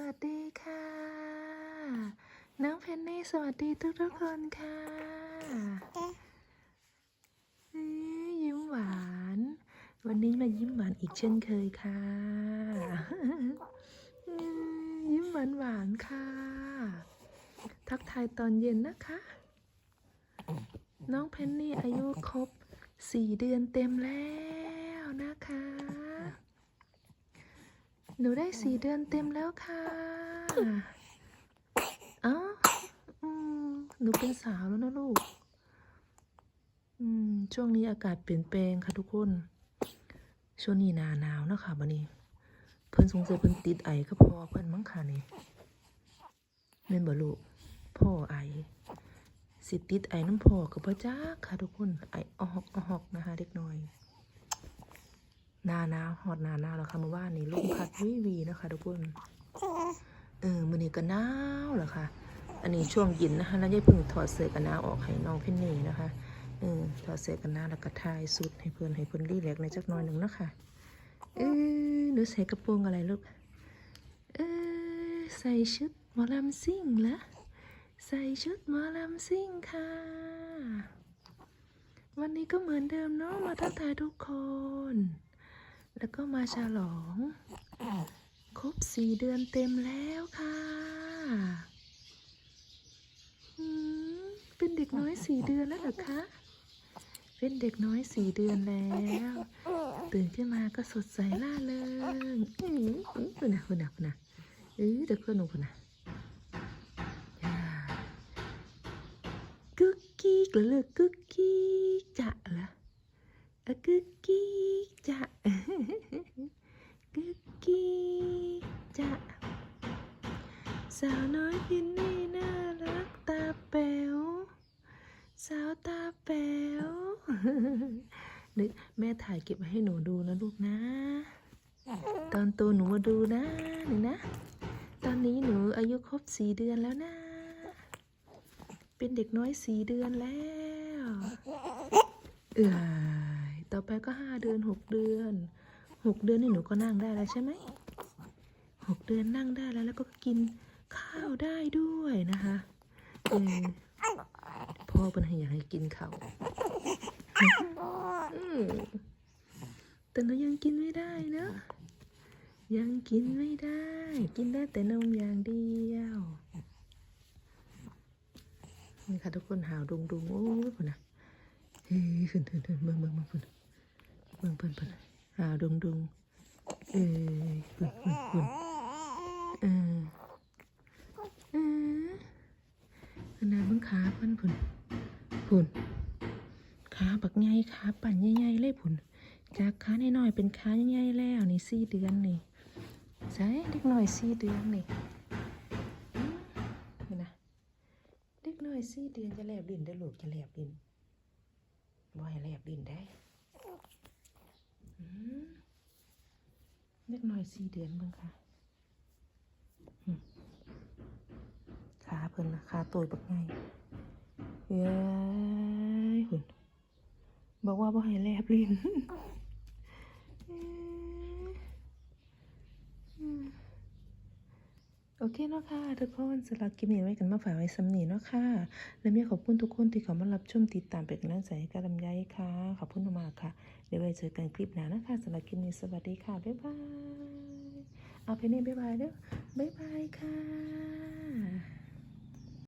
วัสดีค่ะ น้องเพนนี่สวัสดีทุกทุกคนค่ะยิ้มหวาน วันนี้มายิ้มหวานอีกเช่นเคยค่ะ ยิ้มหวานหวานค่ะ ทักทายตอนเย็นนะคะ น้องเพนนี่อายุครบสี่เดือนเต็มแล้วนะคะ หนูได้สี่เดือนเต็มแล้วค่ะ เอ้าอืมหนูเป็นสาวแล้วนะลูก อืม ช่วงนี้อากาศเปลี่ยนแปลงค่ะทุกคน ช่วงนี้หนาหนาวนะคะบันนี้ เพิ่นสงสัยเพิ่นติดไอก็พอเพิ่นมั้งค่ะนี่แม่นบ่ลูกพ่อไอ สิติดไอน้ำพ่อกับพ่อจ้าค่ะทุกคน ไอออกออกนะ น้อยหนาหนาวฮอดหนาหนาวแล้วค่ะเมื่อวานนี้ลมพัดวีวีนะคะทุกคนเออมื้อนี้ก็หนาวแล้วค่ะ อันนี้ช่วงเย็นนะคะแล้วยายเพึ่งถอดเสื้อกันหนาวออกให้น้องเพนนี่นะคะเออถอดเสื้อกันหนาวแล้วก็ทายสุดให้เพิ่นให้เพิ่นรีแลกซ์ในจักหน่อยหนึ่งเนาะคะเออหนูใส่กระโปรงอะไรลูกเออใส่ชุดหมอลำซิ่งละใส่ชุดหมอลำซิ่งค่ะ วันนี้ก็เหมือนเดิมเนาะมาทักทายทุกคน แล้วก็มาฉลอง ครบสี่เดือนเต็มแล้วค่ะเป็นเด็กน้อยสี่เดือนแล้วเหรอคะ เป็นเด็กน้อยสี่เดือนแล้ว ตื่นขึ้นมาก็สดใสล่าเริงอืมอืมคุณนะคุณนะคุณนะเออเด็กคนหนูคุณนะกุ๊กกิ๊กเหรอลูกกุ๊กกิ๊กจะเหรออะ กุ๊กกิ๊กจะกุ๊กกิ๊กจะสาวน้อยพินนี่น่ารักตาแป๋วสาวตาแป๋วนึกแม่ถ่ายเก็บไว้ให้หนูดูนะลูกนะ ตอนโตหนูมาดูนะหนี่งนะ ตอนนี้หนูอายุครบสี่เดือนแล้วนะ เป็นเด็กน้อยสี่เดือนแล้ว เอ้ย ต่อไปก็ห้าเดือนหกเดือนหกเดือนนี่หนูก็นั่งได้แล้วใช่ไหมหกเดือนนั่งได้แล้วแล้วก็กินข้าวได้ด้วยนะคะเออพ่อเป็นห้อยากให้กินข้าวแต่เรายังกินไม่ได้นะ ยังกินไม่ได้ กินได้แต่นมอย่างเดียวนี่ค่ะทุกคนหาวดุงดุงโอ้ยพุ่นนะเฮ้ยขึ้นขึ้นขึ้นเบิ่งเบิ่งเบิ่งพุ่นเบิ่งเพิ่นเพิ่นหาวดุงดุงเอ้ยพุ่นพุ่นพุ่นเออเออขนาดเบิ่งขาเพิ่นพุ่นพุ่นขาบักใหญ่ขาปั่นใหญ่ๆเลยพุ่นจากขาน้อยๆเป็นขาใหญ่ๆแล้วนี่สี่เดือนนี่ใช่เด็กน้อยสี่เดือนนี่นะเด็กน้อยสี่เดือนจะแลบลิ้นได้ลูกจะแลบลิ้นบ่ให้แลบลิ้นได้ เล็กน้อยสี่เดือนเบิ่งค่ะขาเพิ่นนะขาตัวบักใหญ่เย้ยหุ่นบอกว่าบ่ให้แลบลิ้น เอ้ยอืม โอเคเนาะค่ะทุกคนสำหรับคลิปนี้ไว้กันมาฝากไว้สำนีเนาะค่ะและมีขอบคุณทุกคนที่เข้ามารับชมติดตามเป็นกำลังใจให้กับลำไยค่ะ ขอบคุณมากค่ะ เดี๋ยวไว้เจอกันคลิปหน้านะคะสำหรับคลิปนี้สวัสดีค่ะ บ๊ายบาย เอาไปนี่บ๊ายบายเด้อบ๊ายบายค่ะ